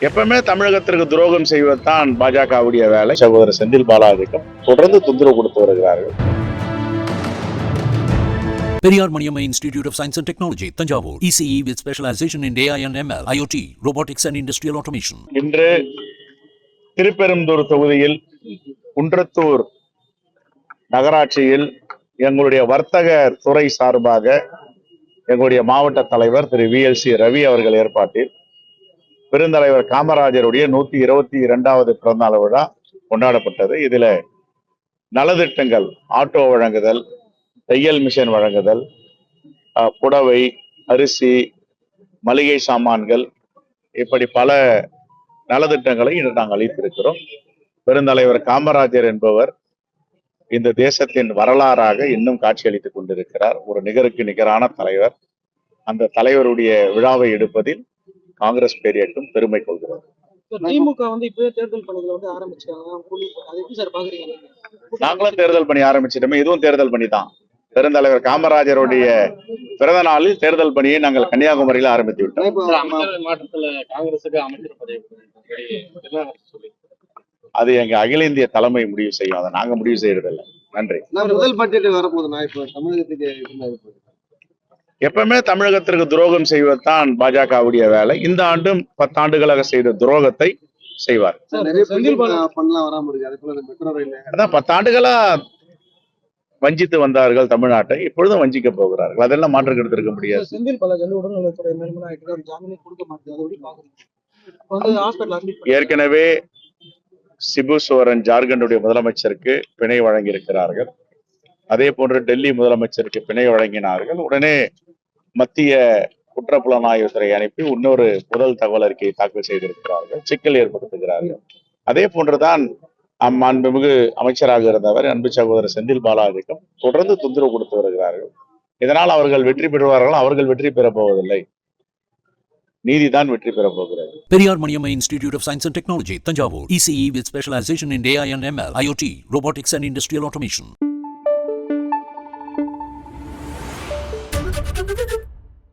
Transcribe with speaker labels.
Speaker 1: எப்பவுமே தமிழகத்திற்கு துரோகம் செய்வதுதான் பாஜகவுடைய வேலை. சகோதரர் செந்தில் பாலாஜிக்கும் தொடர்ந்து தொந்தரவு கொடுத்து வருகிறார்கள்.
Speaker 2: Periyar Maniammai institute of science and technology Thanjavur. ECE with specialisation in AI and ML IoT robotics and industrial automation.
Speaker 1: இன்று திருப்பெரும்புதூர் தொகுதியில் குன்றத்தூர் நகராட்சியில் எங்களுடைய வர்த்தக துறை சார்பாக எங்களுடைய மாவட்ட தலைவர் திரு விஎல்சி ரவி அவர்கள் ஏற்பாட்டில் பெருந்தலைவர் காமராஜருடைய நூத்தி இருபத்தி இரண்டாவது பிறந்தநாள் விழா கொண்டாடப்பட்டது. இதுல நலத்திட்டங்கள் ஆட்டோ வழங்குதல் தையல் மிஷின் வழங்குதல் புடவை அரிசி மளிகை சாமான்கள் இப்படி பல நலத்திட்டங்களை இன்று நாங்கள் அளித்திருக்கிறோம். பெருந்தலைவர் காமராஜர் என்பவர் இந்த தேசத்தின் வரலாறாக இன்னும் காட்சியளித்துக் கொண்டிருக்கிறார். ஒரு நிகருக்கு நிகரான தலைவர். அந்த தலைவருடைய விழாவை எடுப்பதில் காங்கிரஸ் பேரியக்கம் பெருமை கொள்கிறது.
Speaker 3: திமுக வந்து இப்பவே தேர்தல் பணிகளை வந்து நீங்க?
Speaker 1: நாங்களும் தேர்தல் பணி ஆரம்பிச்சிட்டோமே. இதுவும் தேர்தல் பணி தான். பெருந்தலைவர் காமராஜருடைய பிறந்த நாளில் தேர்தல் பணியை நாங்கள் கன்னியாகுமரியில் ஆரம்பித்து விட்டோம். அது எங்க அகில இந்திய தலைமை முடிவு செய்யும். அதை நாங்க முடிவு செய்யறதில்லை. நன்றி.
Speaker 4: நான் முதல் பட்ஜெட் வரப்போகுதுண்ணா இப்போ தமிழகத்துக்கு?
Speaker 1: எப்பவுமே தமிழகத்திற்கு துரோகம் செய்வதுதான் பாஜகவுடைய வேலை. இந்த ஆண்டும் பத்தாண்டுகளாக செய்த துரோகத்தை செய்வார். அதான் பத்தாண்டுகளா வஞ்சித்து வந்தார்கள் தமிழ்நாட்டை. இப்பொழுதும் வஞ்சிக்க போகிறார்கள். அதெல்லாம் மாற்று கருத்து இருக்க முடியாது. ஏற்கனவே சிபு சோரன் ஜார்க்கண்டுடைய முதலமைச்சருக்கு பிணை வழங்கி இருக்கிறார்கள் அதே போன்று டெல்லி முதலமைச்சருக்கு பிணை வழங்கினார்கள். உடனே மத்திய குற்றப்புலனாய்வுத்துறை அனுப்பி இன்னொரு முதல் தகவல் அறிக்கையை தாக்கல் செய்திருக்கிறார்கள். சிக்கல் ஏற்படுத்துகிறார்கள். அதே போன்றுதான் அம் அன்புமிகு அமைச்சராக இருந்தவர் அன்பு சகோதரர் செந்தில் பாலாஜிக்கும் தொடர்ந்து தொந்தரவு கொடுத்து வருகிறார்கள். இதனால் அவர்கள் வெற்றி பெறுவார்கள்? அவர்கள் வெற்றி பெறப்போவதில்லை நீதிதான் வெற்றி பெற போகிறது.
Speaker 2: Periyar Maniammai institute of science and technology Thanjavur. ECE with specialisation in AI and ML IoT robotics and industrial automation Thank you.